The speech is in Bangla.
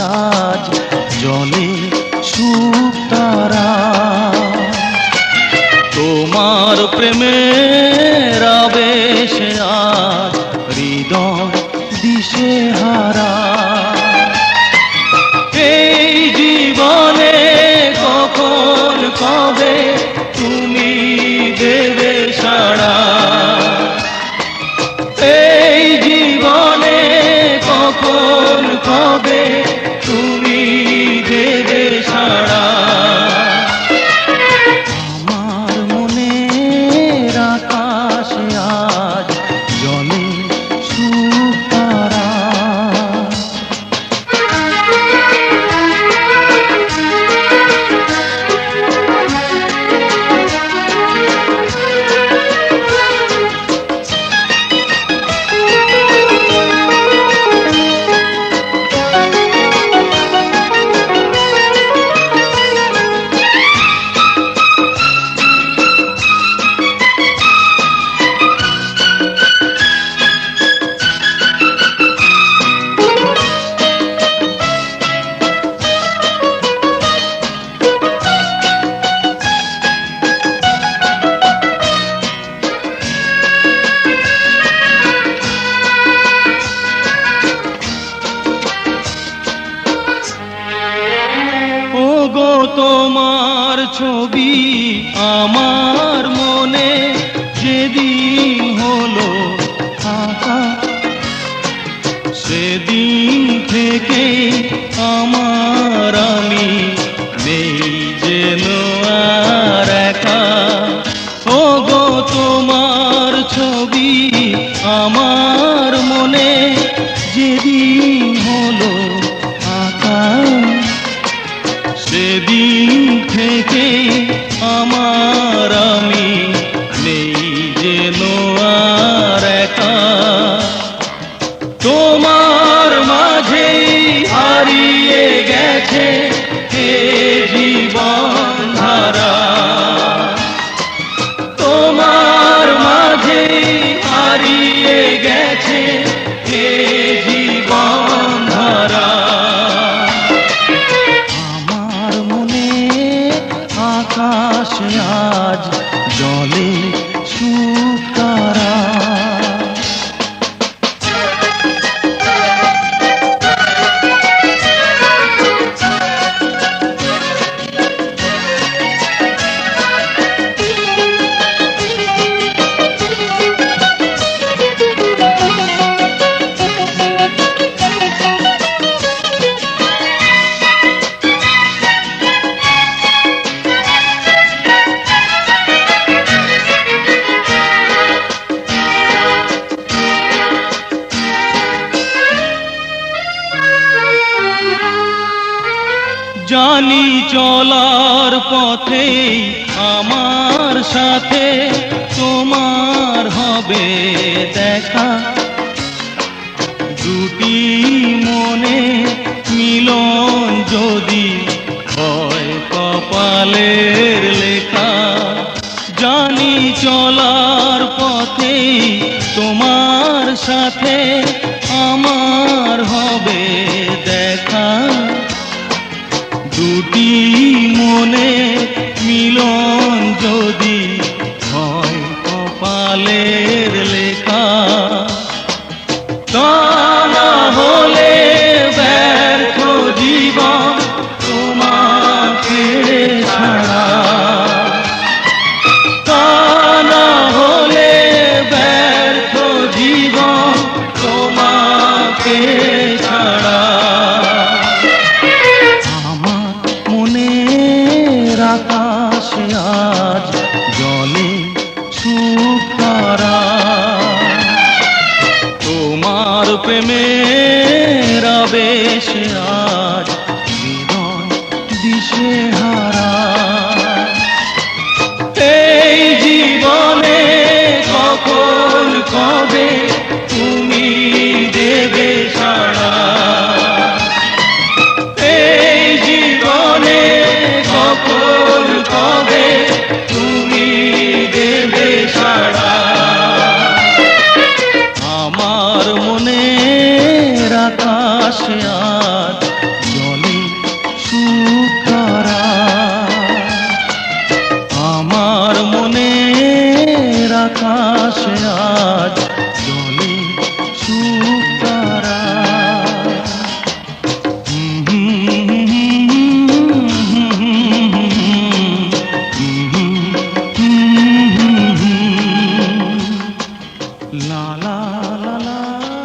আজ জলে সুখ তারা। তোমার প্রেমের আবেশে আজ হৃদয় দিশে হারা। এই জীবনে কখন কবে তোমার ছবি আমার মনে যেদিন হলো সেদিন থেকে আমার আমি নেই যেন আর একা। ও গো তোমার ছবি আমার মনে যেদিন জানি চলার পথে আমার সাথে তোমার হবে দেখা। দুটি মনে মিলন যদি হয় কপালের লেখা। জানি চলার পথে তোমার সাথে আমার হবে দুটি মনে প্রেমের বেশ আজ la la la la.